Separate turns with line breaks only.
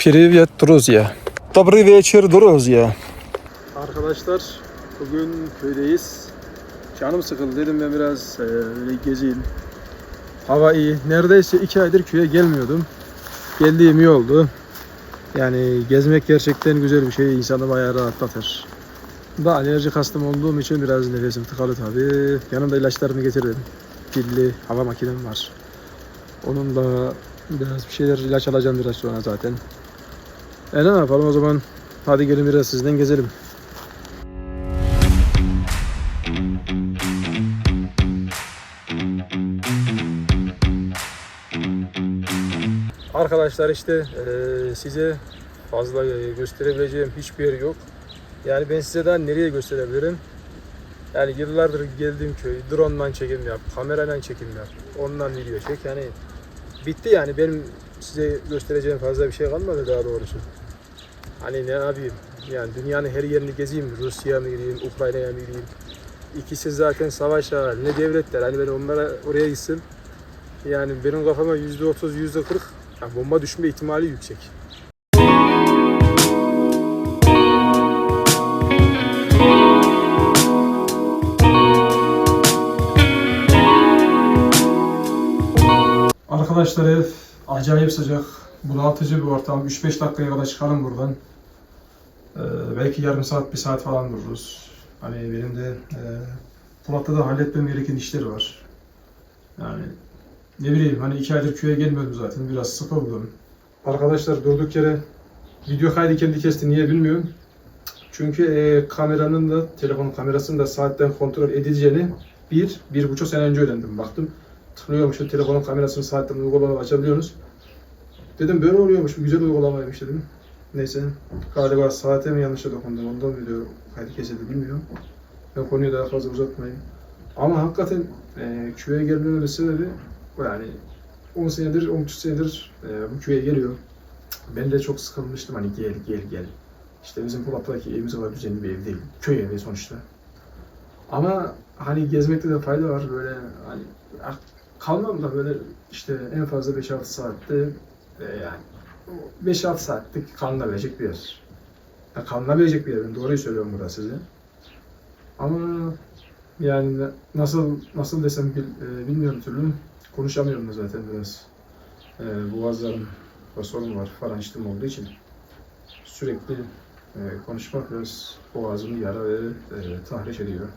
Привет, друзья. Добрый вечер, друзья. Arkadaşlar bugün köydeyiz. Canım sıkıldı dedim ben biraz e, öyle gezeyim. Hava iyi. Neredeyse iki aydır köye gelmiyordum. Geldiğim iyi oldu. Yani gezmek gerçekten güzel bir şey. İnsanı bayağı rahatlatır. Da alerji hastım olduğum için biraz nefesim tıkalı tabii. Yanımda ilaçlarımı getirdim. Pilli hava makinem var. Onunla biraz bir şeyler ilaç alacağım biraz sonra zaten. E ne yapalım o zaman? Hadi gelin biraz sizden gezelim. Arkadaşlar işte eee, size fazla e, gösterebileceğim hiçbir yer yok. Yani ben size daha nereye gösterebilirim? Yani yıllardır geldiğim köy, drone'dan çekim yap, kamerayla çekim yap, ondan video çek. Yani bitti yani benim size göstereceğim fazla bir şey kalmadı daha doğrusu. Hani ne yapayım? Yani dünyanın her yerini gezeyim. Rusya'ya mı gideyim, Ukrayna'ya mı gideyim? İkisi zaten savaş halinde devletler. Hani ben onlara oraya gitsin. Yani benim kafama yüzde otuz, yüzde kırk bomba düşme ihtimali yüksek. Arkadaşlar ev acayip sıcak. Bunaltıcı bir ortam. 3-5 dakikaya kadar çıkalım buradan. Ee, belki yarım saat, bir saat falan dururuz. Hani benim de e, Polat'ta da halletmem gereken işler var. Yani ne bileyim hani iki aydır köye gelmiyordum zaten. Biraz sıkıldım. Arkadaşlar durduk yere video kaydı kendi kesti. Niye bilmiyorum. Çünkü e, kameranın da telefon kamerasının da saatten kontrol edileceğini bir, bir buçuk sene önce öğrendim. Baktım tıklıyormuş şu telefonun kamerasını saatten uygulama açabiliyorsunuz. Dedim böyle oluyormuş bu güzel uygulamaymış dedim. Neyse galiba saate mi yanlışa dokundum ondan video kaydı kesildi bilmiyorum. Ben konuyu daha fazla uzatmayayım. Ama hakikaten e, köye gelmemin sebebi yani 10 senedir, 13 senedir e, bu köye geliyor. Ben de çok sıkılmıştım hani gel gel gel. İşte bizim Polat'taki evimiz kadar düzenli bir ev değil. Köy evi sonuçta. Ama hani gezmekte de fayda var böyle hani ah, kalmam da böyle işte en fazla 5-6 saatte e, yani 5-6 saatlik kalınabilecek bir yer. Ya, kalınabilecek bir yer. Ben doğruyu söylüyorum burada size. Ama yani na- nasıl nasıl desem e, bilmiyorum türlü. Konuşamıyorum da zaten biraz. E, boğazlarım sorun var falan olduğu için. Sürekli e, konuşmak biraz boğazımı yara ve e, tahriş ediyor.